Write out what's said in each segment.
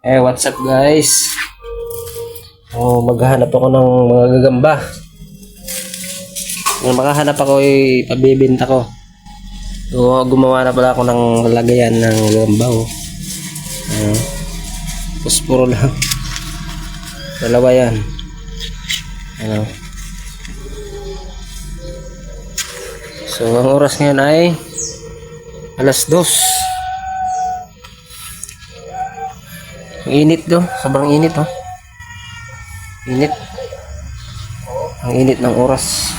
Eh, what's up guys? Oh, maghahanap ako ng mga gagamba. Kung makahanap ako, eh, pabibenta ko. So, gumawa na pala ako ng lagayan ng gagamba. Oh. Ayan. Puspuro lang. Dalawa yan. Ano? So, ang oras ngayon ay alas dos. Ang init do, sobrang init oh. Init. Ang init ng oras.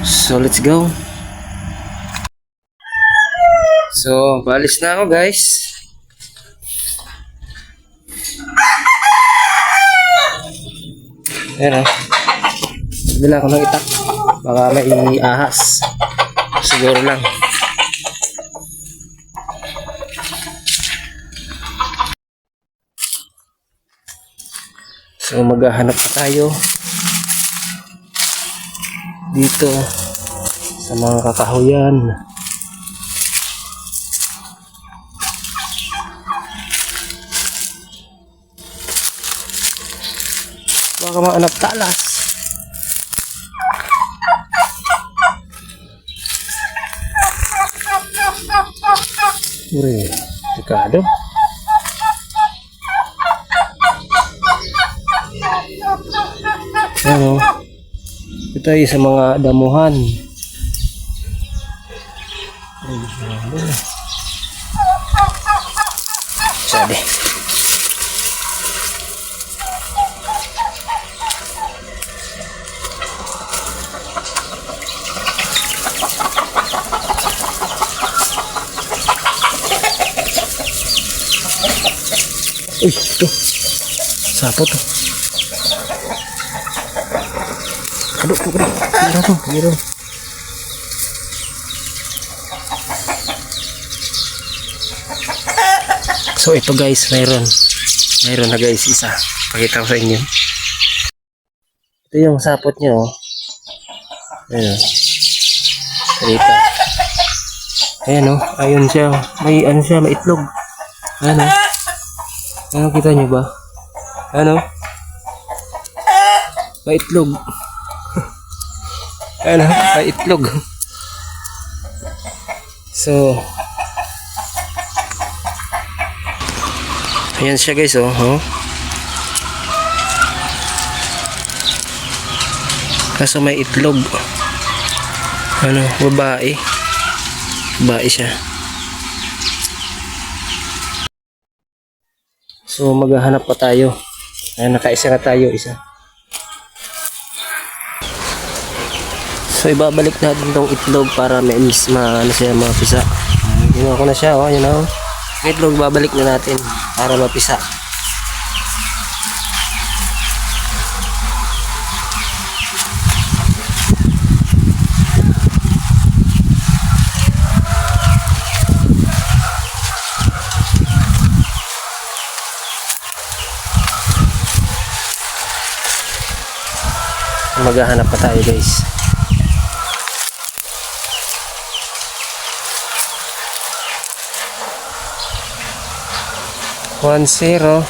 So let's go. So, balis na ako guys. Ayan oh. Bila ako ng itak. Baka may ahas. Siguro lang. So maghahanap pa tayo dito sa mga kakahuyan. Baka maanap talas. Uri, dekado. Ito ay sa mga damuhan. Sabi. Uy, ito. Sapo to. Aduh, tuh, tuh, Mira tuh. So ito guys, mayroon. Mayroon na guys, isa. Pakita ko sa inyo. Ito yung sapot niya oh. Ayan. Dito. Ayan oh, ayun siya. May ano siya, may itlog. Ano? Ano kita niyo ba? Ano? May itlog. Ano? May itlog. So, ayan siya guys, oh. oh. Kaso may itlog. Ano, babae. Babae siya. So, maghahanap pa tayo. Ayan, nakaisa na tayo, isa. So ibabalik natin tong itlog para may mis ma ano siya mapisa. Ginawa ko na siya oh, oh. Yung itlog babalik na natin para mapisa. Maghahanap pa tayo guys. One zero.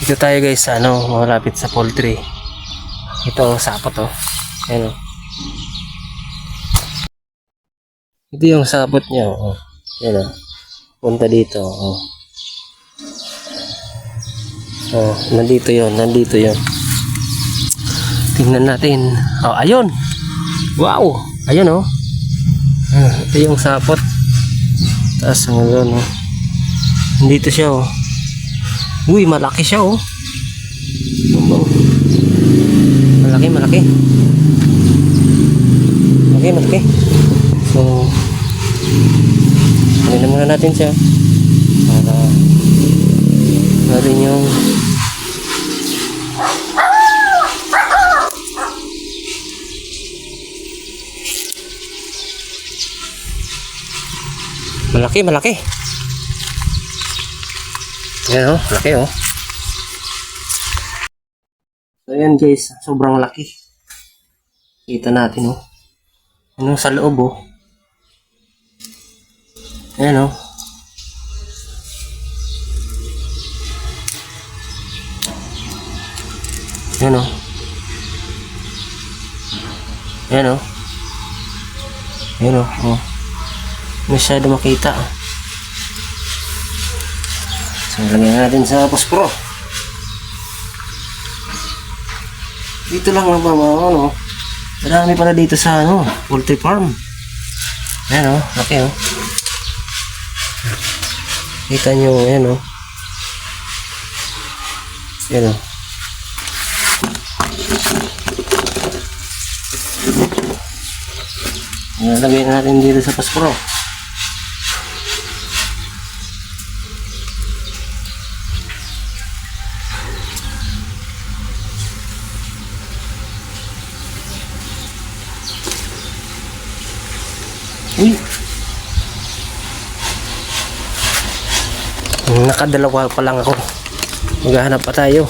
Dito tayo guys ano, malapit sa poultry. Ito, sapot to. Ayan o. Ito yung sapot niya. Oh. Ayan o. Punta dito. Oh. Oh, nandito yon, nandito yon. Tingnan natin. Oh, ayun. Wow. Ayun oh. Ah, ito yung sapot. Taas hanggang oh. Nandito siya oh. Uy, malaki siya oh. Malaki, malaki. Malaki, malaki. So, ano muna natin siya para natin yung Malaki, malaki. Ayan oh, malaki oh. So ayan guys, sobrang laki. Kita natin oh. Ano sa loob oh. Ayan oh. Ayan oh. Ayan oh. Ayan oh. oh. Masyado makita. So lagyan natin sa posporo. Dito lang ang mga ano. Marami pala dito sa ano, poultry farm. Ayan oh, laki oh. Kita nyo, ayan oh. Ayan oh. Nalagay natin dito sa pasporo. Uy! Nakadalawa pa lang ako. Maghahanap pa tayo.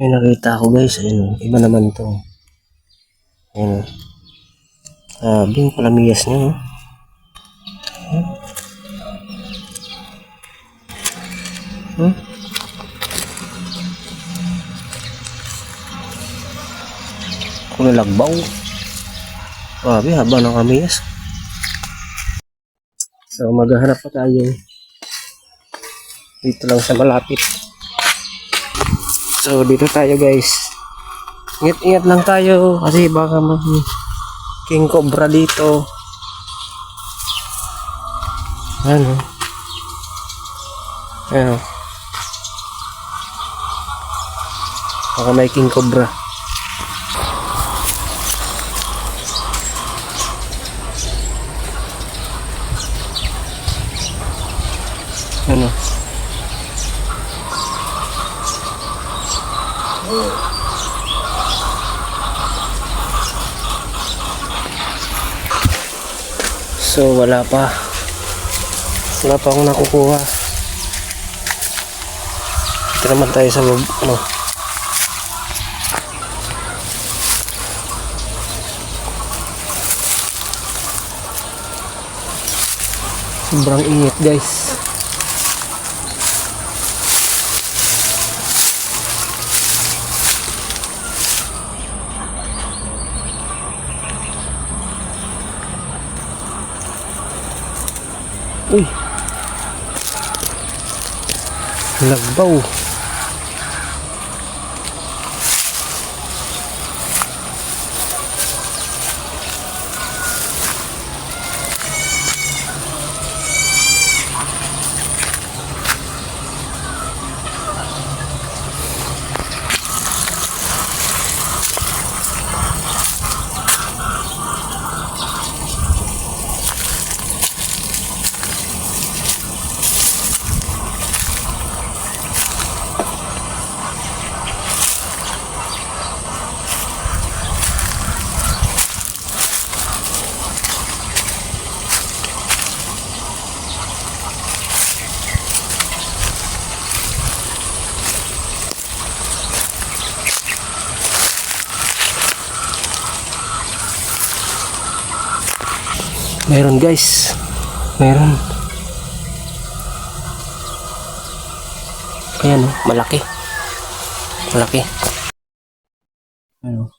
May nakita ako guys. Ayun, iba naman to. Ayun. oh. Sabi yung palamiyas niya. Oh. Huh? Huh? Kulalagbaw. Grabe, haba ng kamiyas. So, maghahanap pa tayo. Dito lang sa malapit. So, dito tayo guys. Ingat-ingat lang tayo kasi baka may king cobra dito. Ano? Ano? Baka may king cobra. Ano? So wala pa. Wala pa akong nakukuha. Ito naman tayo sa mag, ano. Sobrang init guys. Uy. Lagbaw. Meron guys. Meron. Ayan oh, malaki. Malaki. Ano?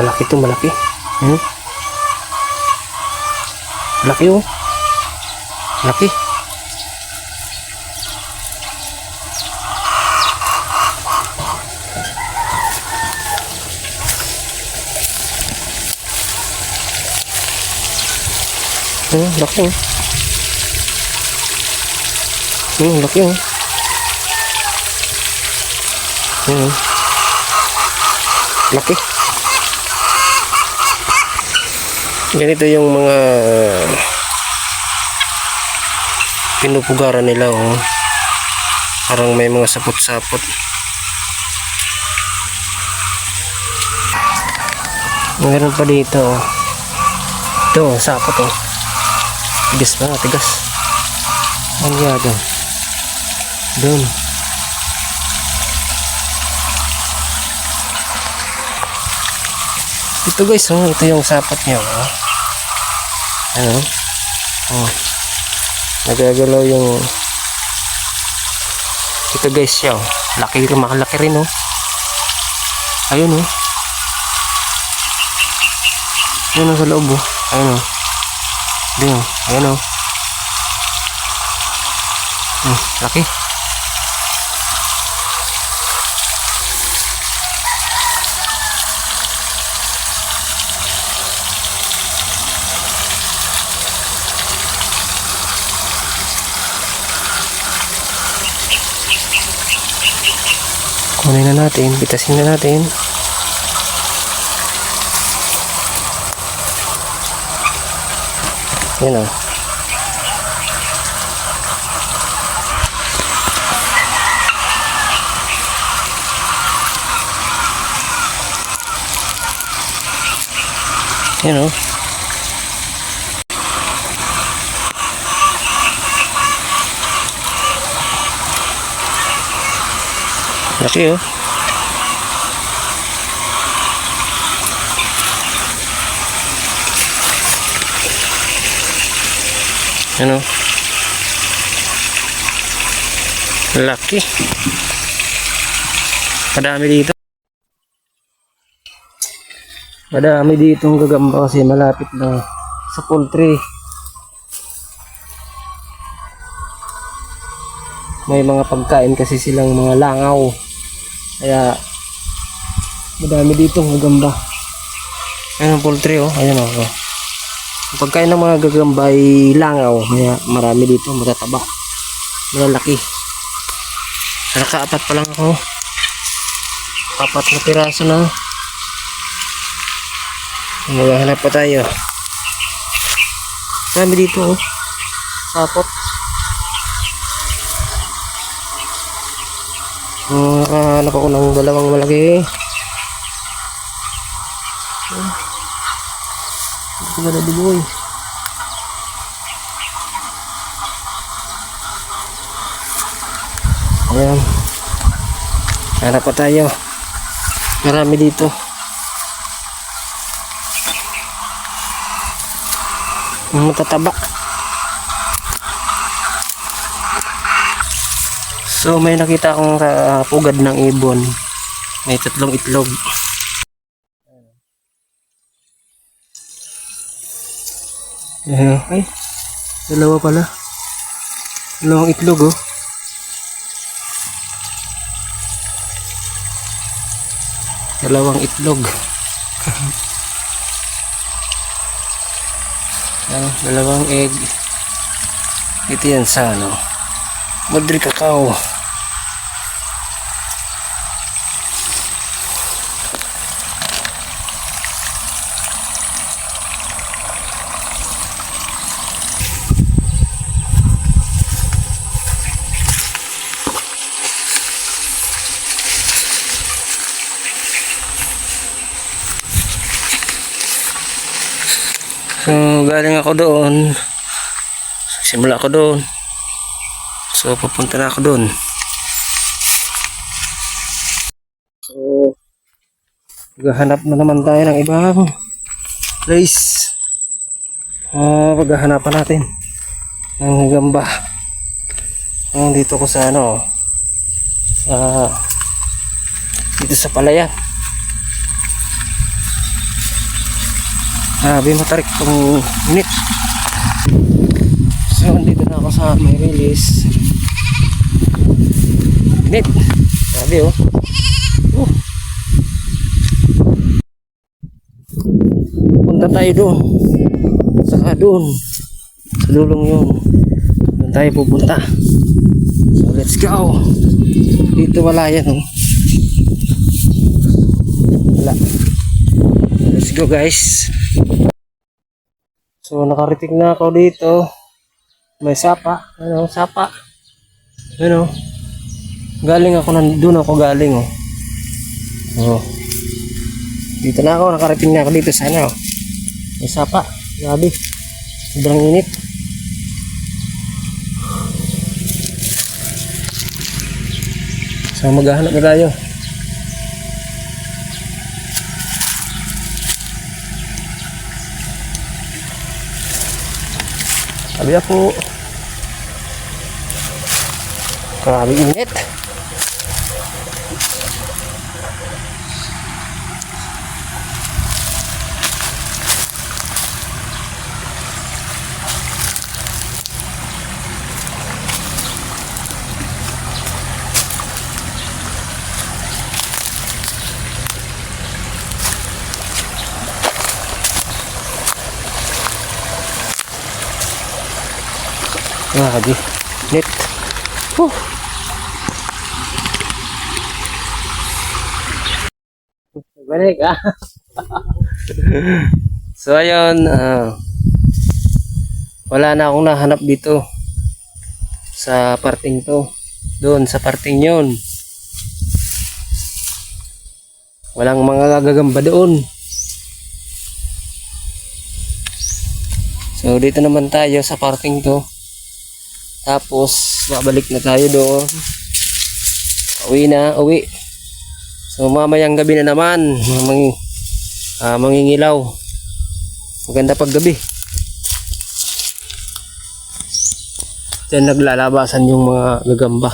Malaki to, malaki. Hmm? Malaki oh. Malaki. Hmm, laki oh. Hmm, laki oh. Hmm. Laki. Ganito yung mga pinupugaran nila oh. Parang may mga sapot-sapot. Meron pa dito oh. Ito, oh, sapot oh. Tigas na, tigas. Ano nga doon? Doon. Ito guys, oh, ito yung sapat niya. Oh. Ano? Oh. Nagagalaw yung ito guys siya. Oh. Laki makalaki rin oh. Ayun oh. Ayun oh, sa loob oh. Ayun oh. Oh. Ayun oh. Hmm, laki. Kunin na natin, pitasin na natin. Yan o. Yan o. Laki oh. Ano? Laki. Madami dito. Madami dito ang gagamba kasi malapit na sa poultry. May mga pagkain kasi silang mga langaw. Kaya madami dito ang gagamba. Ayan ang poultry oh. Ayan oh. oh. Ang pagkain ng mga gagamba ay langaw. Kaya marami dito matataba. Malalaki. Nakaapat pa lang ako. Apat na piraso na. Maghahanap pa tayo. Dami dito oh. Sapot. Uh, nakahanap ako ng dalawang malaki. Ito ba na diboy? Ayan. Hanap pa tayo. Marami dito. Matataba. So may nakita akong pugad ng ibon. May tatlong itlog. Ayan. Ay, dalawa pala. Dalawang itlog oh. Dalawang itlog. Ayan, dalawang egg. Ito yan sa ano. Madri kakao. So, galing ako doon. Simula ako doon. So, pupunta na ako doon. So, maghahanap na naman tayo ng ibang place. Ah, paghahanapan natin ng gamba. Ah, dito ko sa ano, sa dito sa palayan. Grabe matarik tong init. So, andito na ako sa may release. Init. Grabe oh. Uh. Punta tayo doon. Saka doon. Sa dulong yun. Doon tayo pupunta. So, let's go. Dito wala yan oh. Wala. Let's go guys. So nakarating na ako dito. May sapa. Ano, sapa. Ano. Galing ako nan doon ako galing oh. Oh. Dito na ako, nakarating na ako dito sa ano. May sapa. Grabe. Sobrang init. So maghahanap na tayo. Sabi ako. Grabe init. Grabe. Init. Huh. Balik ah. so ayun, ah, wala na akong nahanap dito sa parting to. Doon sa parting yon. Walang mga gagamba doon. So dito naman tayo sa parting to. Tapos babalik na tayo doon. Uwi na, uwi. So mamayang gabi na naman, mang, ah, mangingilaw. Maganda pag gabi. Diyan naglalabasan yung mga gagamba.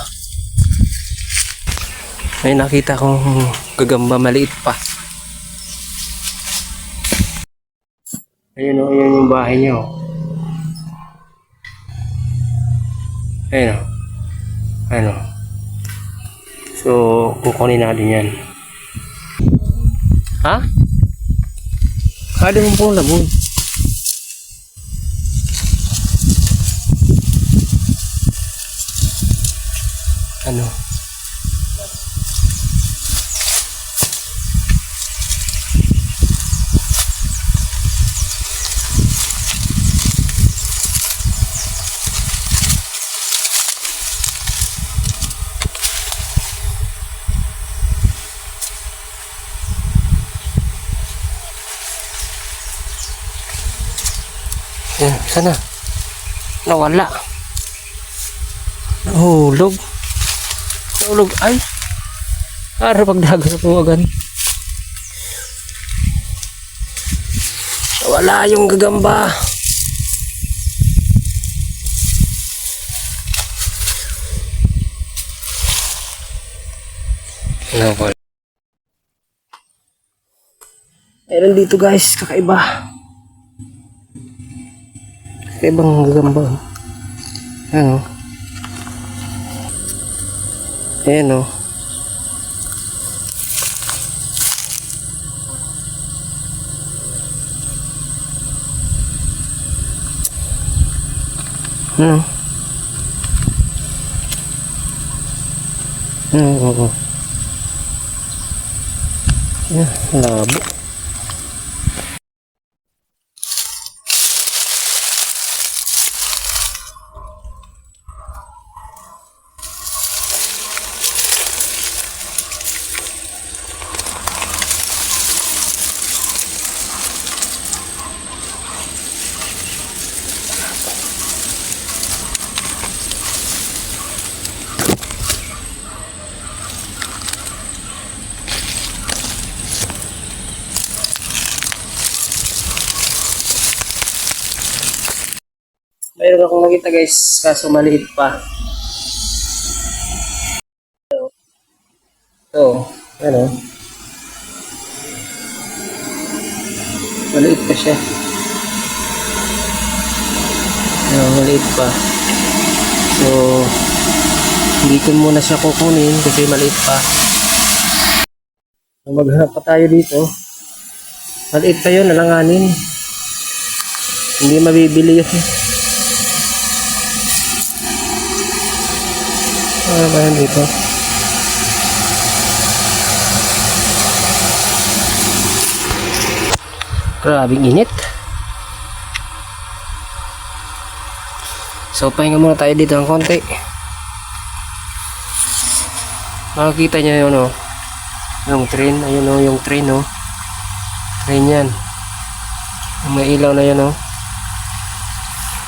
May nakita kong gagamba maliit pa. Ayun o, ayun yung bahay niya o. Ayun o. Ayun o. So, kukunin natin yan. Ha? Kada mo pong labon. Ano? Yan, sana. Nawala. Nahulog. Nahulog. Ay. Para pagdaga sa tuwagan. Nawala yung gagamba. Nawala. Meron dito guys, kakaiba. Kakaibang gagamba. Ano? Ayan o. Ano? Ano? Oo. Ayan, labo. Mayroon akong nakita guys, kaso maliit pa. Ito, ano? Maliit pa siya. Ano, maliit pa. So, hindi ko muna siya kukunin kasi maliit pa. So, maghanap pa tayo dito. Maliit pa yun, nalanganin. Hindi mabibili yun. Ano ba yan dito? Grabing init. So, pahinga muna tayo dito ng konti. Makikita nyo yun, oh. Yung train. Ayun, oh, yung train, oh. Train yan. Yung may ilaw na yan, oh.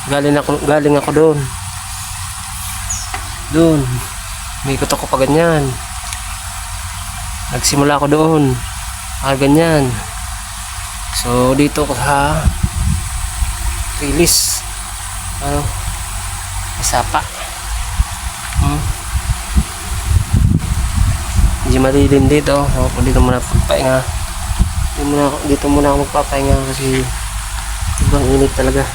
Galing ako, galing ako doon. Doon. Umikot ako pa ganyan. Nagsimula ako doon. Ah, ganyan. So, dito ko sa Rilis. Ano? Isapa. Hmm. Medyo malilim dito. O, dito muna pagpahinga. Dito muna, dito muna ako magpapahinga kasi ibang init talaga.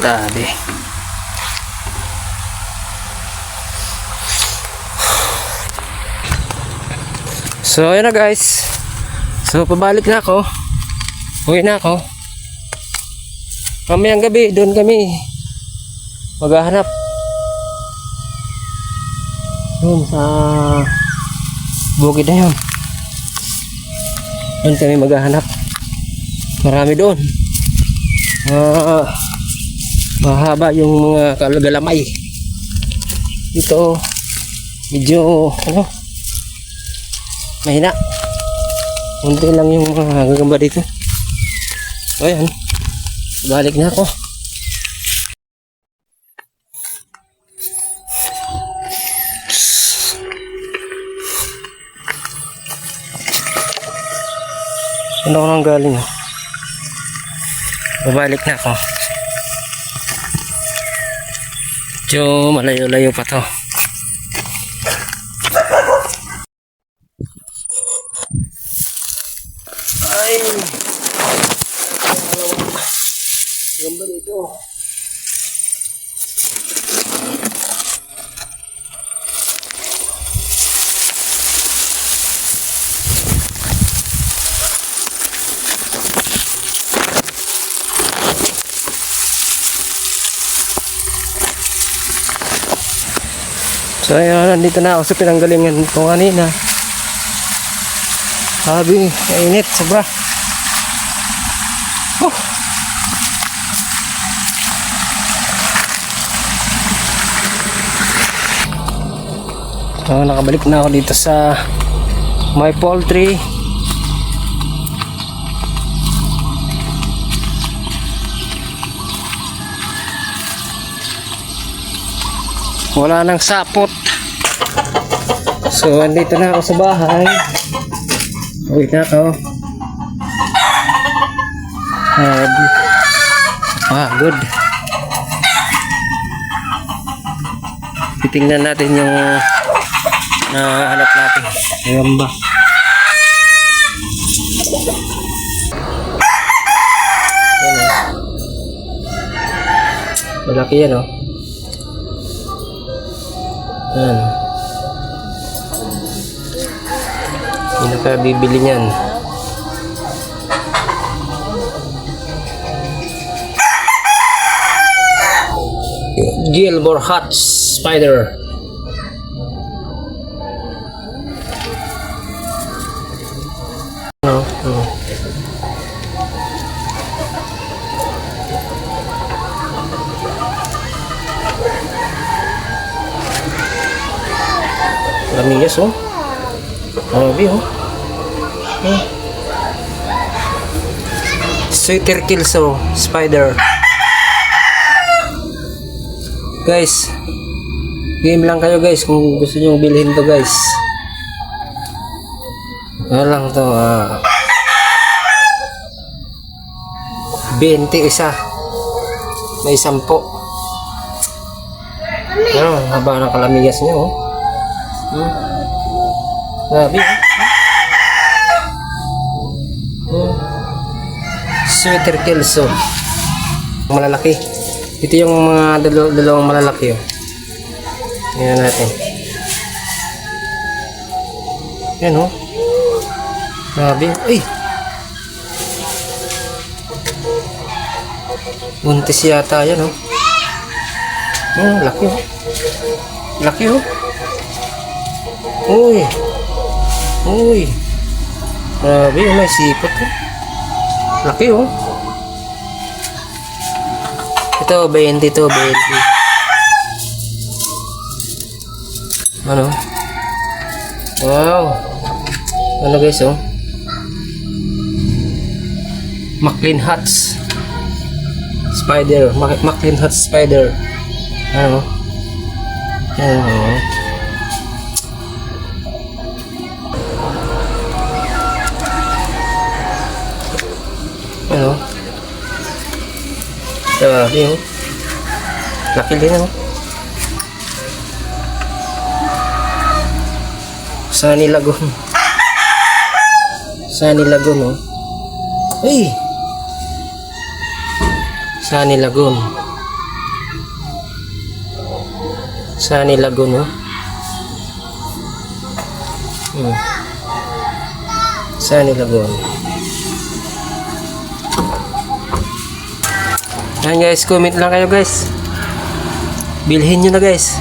Grabe. So, ayun na guys. So, pabalik na ako. Uwi na ako. Mamayang gabi, doon kami. Maghahanap. Doon sa bukid na yun. Doon kami maghahanap. Marami doon. Ah, mahaba yung mga kalagalamay. Dito, medyo, ano, mahina. Unti lang yung mga gagamba dito. O yan. Balik na ako. Saan ako nang galing? ah? Babalik na ako. Medyo malayo-layo pa to. Ay! Gamba dito. So ayun, nandito na ako sa pinanggalingan ko kanina. Sabi, mainit, sobra. So, nakabalik na ako dito sa my poultry. Wala nang sapot. So, andito na ako sa bahay. Wait na ako. Ah, ah, good. Titingnan natin yung nahanap natin. Ayan ba? Ayan o. Malaki yan o. Ayan. Hindi na kaya bibili niyan. Gilmore Hot Spider. No, no. Lamigas oh. Grabe oh. Hmm. Sweeter kills oh. Spider. Guys. Game lang kayo guys kung gusto nyo bilhin to guys. Ano lang to ah. 20 isa. May 10. Ano, haba ng kalamigas niya oh. Hmm. Grabe oh. Hmm. Sweater kills oh. Malalaki. Ito yung mga dalaw- dalawang malalaki oh. Tingnan natin. Yan oh. Grabe. Ay! Buntis yata yan oh. Oh, laki oh. Laki oh. Uy. Uy. Grabe, oh, may sipot oh. Laki oh. Ito, 20 to, 20. Ano? Wow. Ano guys oh? Maclean Huts. Spider. Mac Maclean Huts Spider. Ano? Ano? Ano? Grabe oh. Laki din oh. Sunny Lagoon. Sunny Lagoon oh. Uy! Sunny Lagoon. Sunny Lagoon oh. Hmm. Sunny Lagoon. Yan guys, comment lang kayo guys. Bilhin nyo na guys.